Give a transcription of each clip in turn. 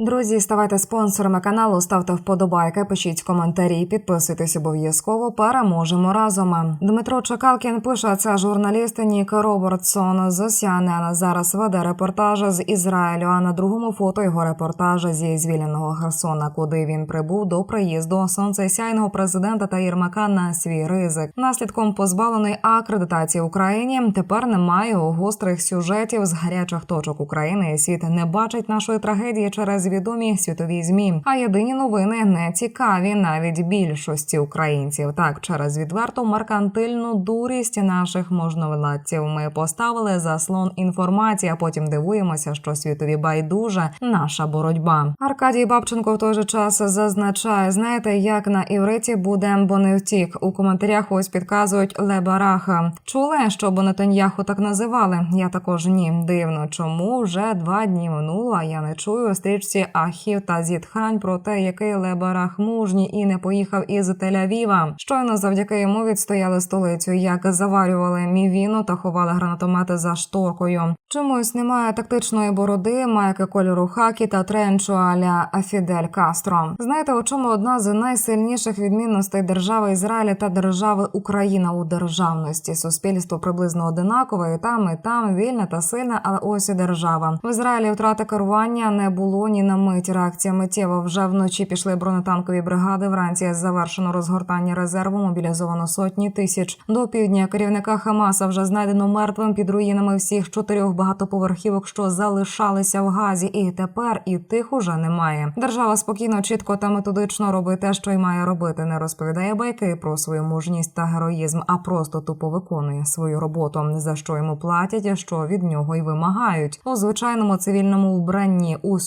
Друзі, ставайте спонсорами каналу, ставте вподобайки, пишіть коментарі, підписуйтесь обов'язково. Переможемо разом. Дмитро Чекалкін пише, це журналіст Нік Робертсон з CNN. Зараз веде репортаж з Ізраїлю. А на другому фото його репортаж зі звільненого Херсона, куди він прибув до приїзду сонцесяйного президента та Єрмака на свій ризик. Наслідком позбавленої акредитації Україні тепер немає гострих сюжетів з гарячих точок України. Світ не бачить нашої трагедії через відомі світові змі. А єдині новини не цікаві навіть більшості українців. Так, через відверту меркантильну дурість наших можновладців ми поставили заслон інформації, а потім дивуємося, що світові байдуже наша боротьба. Аркадій Бабченко в той же час зазначає: знаєте, як на івриті буде, бо не втік. У коментарях ось підказують Лебараха. Чули, що Бонетаньяху так називали? Я також ні. Дивно, чому вже два дні минуло, а я не чую стрічці ахів та зітхань про те, який Лебарах мужній і не поїхав із Тель-Авіва. Щойно завдяки йому відстояли столицю, як заварювали мівіну та ховали гранатомети за шторкою. Чомусь немає тактичної бороди, майки кольору хакі та тренчу аля Фідель Кастро. Знаєте, у чому одна з найсильніших відмінностей держави Ізраїля та держави Україна у державності? Суспільство приблизно одинакове, і там і там вільне та сильне, але ось і держава. В Ізраїлі втрати керування не було ні на мить. Реакція миттєва вже вночі пішли бронетанкові бригади. Вранці завершено розгортання резерву. Мобілізовано сотні тисяч. До півдня керівника Хамаса вже знайдено мертвим під руїнами всіх чотирьох багатоповерхівок, що залишалися в газі, і тепер і тих уже немає. Держава спокійно, чітко та методично робить те, що й має робити. Не розповідає байки про свою мужність та героїзм, а просто тупо виконує свою роботу, за що йому платять, а що від нього й вимагають. У звичайному цивільному вбранні у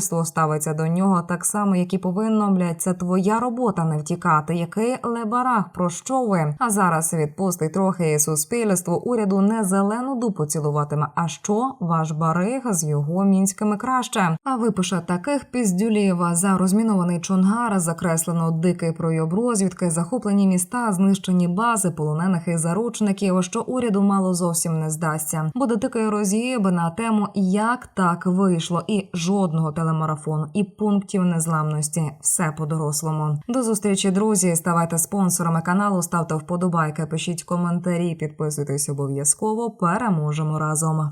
суспільство ставиться до нього так само, як і повинно. Блять, це твоя робота не втікати. Який лебарах про що ви? А зараз відпустить трохи і суспільство уряду не зелену дупу цілуватиме. А що ваш бариг з його мінськими краще? А випише таких піздюлів за розмінований чонгар, закреслено дикий пройоб розвідки, захоплені міста, знищені бази, полонених і заручників, що уряду мало зовсім не здасться. Буде дикий роз'їб на тему, як так вийшло, і жодного телемарафону, і пунктів незламності. Все по-дорослому. До зустрічі, друзі. Ставайте спонсорами каналу, ставте вподобайки, пишіть коментарі, підписуйтесь обов'язково. Переможемо разом.